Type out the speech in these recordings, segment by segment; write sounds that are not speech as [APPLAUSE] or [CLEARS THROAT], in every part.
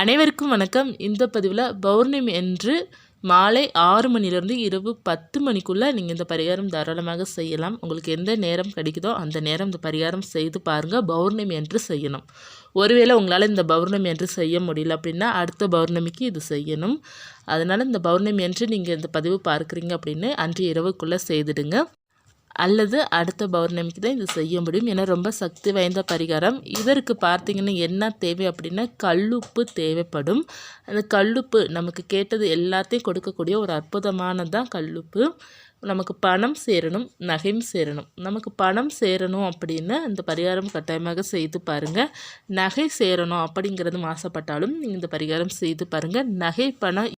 அனைவருக்கும் வணக்கம். இந்த பதிவில் பௌர்ணமி என்று மாலை ஆறு மணிலேருந்து இரவு பத்து மணிக்குள்ளே நீங்கள் இந்த பரிகாரம் தாராளமாக செய்யலாம். உங்களுக்கு எந்த நேரம் கிடைக்குதோ அந்த நேரம் இந்த பரிகாரம் செய்து பாருங்கள் பௌர்ணமி என்று செய்யணும். ஒருவேளை உங்களால் இந்த பௌர்ணமி என்று செய்ய முடியல அப்படின்னா அடுத்த பௌர்ணமிக்கு இது செய்யணும். அதனால் இந்த பௌர்ணமி என்று நீங்கள் இந்த பதிவு பார்க்குறீங்க அப்படின்னு அன்று இரவுக்குள்ளே செய்துடுங்க. அல்லது அடுத்த பௌர்ணமிக்கு தான் இது செய்ய முடியும். ஏன்னா ரொம்ப சக்தி வாய்ந்த பரிகாரம். இதற்கு பார்த்திங்கன்னா என்ன தேவை அப்படின்னா கல்லுப்பு தேவைப்படும். அந்த கல்லுப்பு நமக்கு கேட்டது எல்லாத்தையும் கொடுக்கக்கூடிய ஒரு அற்புதமானதான் கல்லுப்பு. நமக்கு பணம் சேரணும் நகையும் சேரணும். நமக்கு பணம் சேரணும் அப்படின்னு இந்த பரிகாரம் கட்டாயமாக செய்து பாருங்கள் நகை சேரணும் அப்படிங்கிறது ஆசைப்பட்டாலும் நீங்கள் இந்த பரிகாரம் செய்து பாருங்கள் நகை பணம்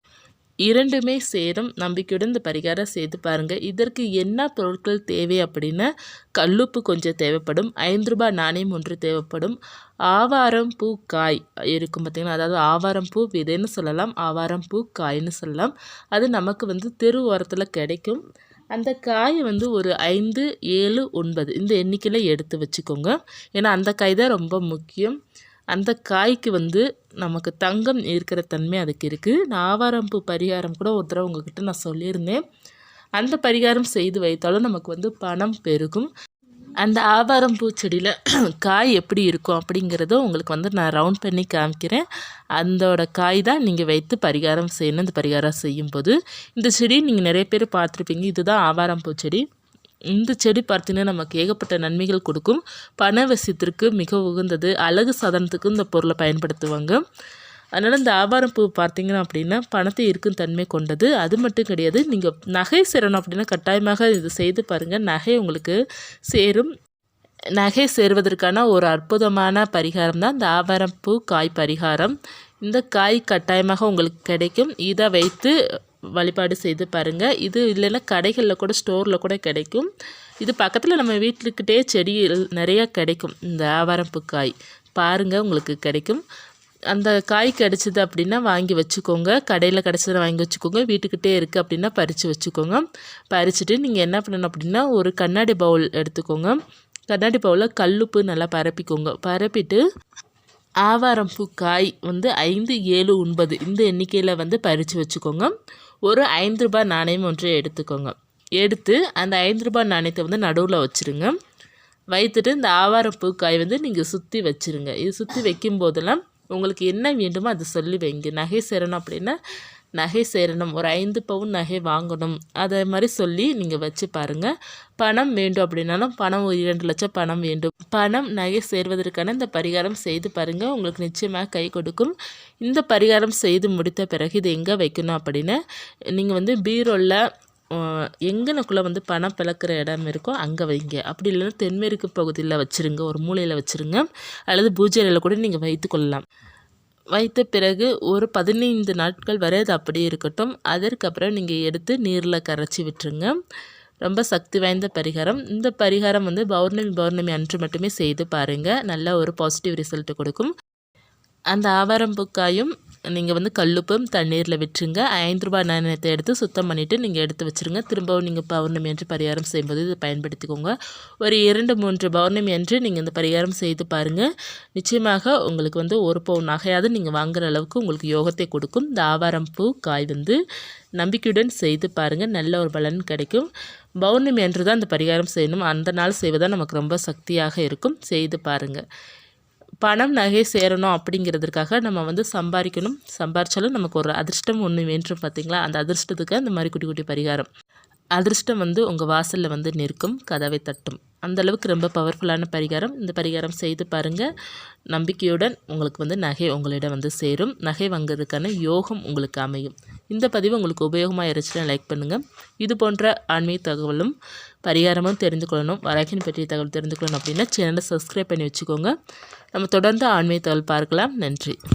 இரண்டுமே சேரும். நம்பிக்கையுடன் இந்த பரிகாரம் செய்து பாருங்கள் இதற்கு என்ன பொருட்கள் தேவை அப்படின்னா கல்லுப்பு கொஞ்சம் தேவைப்படும். ஐந்து ரூபாய் நாணயம் ஒன்று தேவைப்படும். ஆவாரம் பூ காய் இருக்கும் பார்த்திங்கன்னா அதாவது ஆவாரம் பூ விதைன்னு சொல்லலாம் ஆவாரம் பூ காய்னு சொல்லலாம். அது நமக்கு வந்து தெரு ஓரத்தில் கிடைக்கும். அந்த காயை வந்து ஒரு ஐந்து ஏழு ஒன்பது இந்த எண்ணிக்கையில் எடுத்து வச்சுக்கோங்க. ஏன்னா அந்த காய் தான் ரொம்ப முக்கியம். அந்த காய்க்கு வந்து நமக்கு தங்கம் இருக்கிற தன்மை அதுக்கு இருக்குது நான் ஆவாரம்பூ பரிகாரம் கூட ஒரு தடவை உங்ககிட்ட நான் சொல்லியிருந்தேன். அந்த பரிகாரம் செய்து வைத்தாலும் நமக்கு வந்து பணம் பெருகும். அந்த ஆவாரம் பூச்செடியில் [CLEARS THROAT] காய் எப்படி இருக்கும் அப்படிங்கிறத உங்களுக்கு வந்து நான் ரவுண்ட் பண்ணி காமிக்கிறேன். அந்தோட காய் தான் நீங்கள் வைத்து பரிகாரம் செய்யணும். இந்த பரிகாரம் செய்யும்போது இந்த செடி நீங்கள் நிறைய பேர் பார்த்துருப்பீங்க. இதுதான் ஆவாரம் பூச்செடி இந்த செடி பார்த்தீங்கன்னா நமக்கு ஏகப்பட்ட நன்மைகள் கொடுக்கும். பணவசியத்திற்கு மிக உகந்தது. அழகு சாதனத்துக்கு இந்த பொருளை பயன்படுத்துவாங்க. அதனால் இந்த ஆபாரம் பூ பார்த்தீங்கன்னா அப்படின்னா பணத்தை இருக்கும் தன்மை கொண்டது. அது மட்டும் கிடையாது. நீங்கள் நகை சேரணும் அப்படின்னா கட்டாயமாக இது செய்து பாருங்கள் நகை உங்களுக்கு சேரும். நகை சேருவதற்கான ஒரு அற்புதமான பரிகாரம் தான் இந்த ஆபாரம் பூ காய் பரிகாரம். இந்த காய் கட்டாயமாக உங்களுக்கு கிடைக்கும். இதை வைத்து வழிபாடு செய்து பாருங்கள் இது இல்லைன்னா கடைகளில் கூட ஸ்டோரில் கூட கிடைக்கும். இது பக்கத்தில் நம்ம வீட்டுக்கிட்டே செடி நிறையா கிடைக்கும். இந்த ஆவாரம்பூ காய் பாருங்கள் உங்களுக்கு கிடைக்கும். அந்த காய் கிடச்சிது அப்படின்னா வாங்கி வச்சுக்கோங்க. கடையில் கிடச்சதை வாங்கி வச்சுக்கோங்க. வீட்டுக்கிட்டே இருக்குது அப்படின்னா பறித்து வச்சுக்கோங்க. பறிச்சுட்டு நீங்கள் என்ன பண்ணணும் அப்படின்னா ஒரு கண்ணாடி பவுல் எடுத்துக்கோங்க. கண்ணாடி பவுலில் கல்லுப்பு நல்லா பரப்பிக்கோங்க. பரப்பிட்டு ஆவாரம்பூ காய் வந்து ஐந்து ஏழு ஒன்பது இந்த எண்ணிக்கையில் வந்து பறித்து வச்சுக்கோங்க. ஒரு ஐந்து ரூபாய் நாணயம் ஒன்று எடுத்துக்கோங்க. எடுத்து அந்த ஐந்து ரூபாய் நாணயத்தை வந்து நடுவில் வச்சுருங்க. வைத்துட்டு இந்த ஆவாரம் பூக்காய் வந்து நீங்கள் சுற்றி வச்சுருங்க. இது சுற்றி வைக்கும் போதெல்லாம் உங்களுக்கு என்ன வேண்டுமோ அதை சொல்லி வைங்க. நகை சேரணும் அப்படின்னா நகை சேரணும். ஒரு ஐந்து பவுன் நகை வாங்கணும். அதை மாதிரி சொல்லி நீங்கள் வச்சு பாருங்கள் பணம் வேண்டும் அப்படின்னாலும் பணம் ஒரு இரண்டு லட்சம் பணம் வேண்டும். பணம் நகை சேர்வதற்கான இந்த பரிகாரம் செய்து பாருங்கள் உங்களுக்கு நிச்சயமாக கை கொடுக்கும். இந்த பரிகாரம் செய்து முடித்த பிறகு இது எங்கே வைக்கணும் அப்படின்னு நீங்கள் வந்து பீரோவில் எங்கனக்குள்ளே வந்து பணம் பிளக்கிற இடம் இருக்கோ அங்கே வைங்க. அப்படி இல்லைன்னா தென்மேற்கு பகுதியில் வச்சுருங்க. ஒரு மூலையில் வச்சுருங்க. அல்லது பூஜை கூட நீங்கள் வைத்து கொள்ளலாம். வைத்த பிறகு ஒரு பதினைந்து நாட்கள் வரை அது அப்படியே இருக்கட்டும். அதற்கப்புறம் நீங்கள் எடுத்து நீரில் கரைச்சி விட்டுருங்க. ரொம்ப சக்தி வாய்ந்த பரிகாரம். இந்த பரிகாரம் வந்து பௌர்ணமி பௌர்ணமி அன்று மட்டுமே செய்து பாருங்கள் நல்ல ஒரு பாசிட்டிவ் ரிசல்ட் கொடுக்கும். அந்த ஆவாரம் புக்காயும் நீங்கள் வந்து கல்லுப்பும் தண்ணீரில் விட்டுருங்க. ஐந்து ரூபாய் நாணயத்தை எடுத்து சுத்தம் பண்ணிவிட்டு நீங்கள் எடுத்து வச்சுருங்க. திரும்பவும் நீங்கள் பௌர்ணமி என்று பரிகாரம் செய்யும்போது இதை பயன்படுத்திக்கோங்க. ஒரு இரண்டு மூன்று பௌர்ணமி என்று நீங்கள் இந்த பரிகாரம் செய்து பாருங்கள் நிச்சயமாக உங்களுக்கு வந்து ஒரு பவுன் நகையாவது நீங்கள் வாங்குகிற அளவுக்கு உங்களுக்கு யோகத்தை கொடுக்கும். இந்த ஆவாரம் பூ காய் வந்து நம்பிக்கையுடன் செய்து பாருங்கள் நல்ல ஒரு பலன் கிடைக்கும். பௌர்ணமி என்று தான் இந்த பரிகாரம் செய்யணும். அந்த நாள் செய்வதால் நமக்கு ரொம்ப சக்தியாக இருக்கும். செய்து பாருங்கள் பணம் நகை சேரணும் அப்படிங்கிறதுக்காக நம்ம வந்து சம்பாதிக்கணும். சம்பாரித்தாலும் நமக்கு ஒரு அதிர்ஷ்டம் ஒன்று வேண்டும் பார்த்திங்களா அந்த அதிர்ஷ்டத்துக்கு அந்த மாதிரி குட்டி குட்டி பரிகாரம். அதிர்ஷ்டம் வந்து உங்கள் வாசலில் வந்து நிற்கும் கதவை தட்டும். அந்தளவுக்கு ரொம்ப பவர்ஃபுல்லான பரிகாரம். இந்த பரிகாரம் செய்து பாருங்கள் நம்பிக்கையுடன் உங்களுக்கு வந்து நகை உங்களிடம் வந்து சேரும். நகை வாங்குறதுக்கான யோகம் உங்களுக்கு அமையும். இந்த பதிவு உங்களுக்கு உபயோகமாக இருந்துச்சுன்னா லைக் பண்ணுங்கள் இது போன்ற ஆன்மீக தகவலும் பரிகாரமும் தெரிந்து கொள்ளணும் வராகின் பற்றிய தகவல் தெரிந்து கொள்ளணும் அப்படின்னா சேனலை சப்ஸ்கிரைப் பண்ணி வச்சுக்கோங்க. நம்ம தொடர்ந்து ஆன்மீக தகவல் பார்க்கலாம். நன்றி.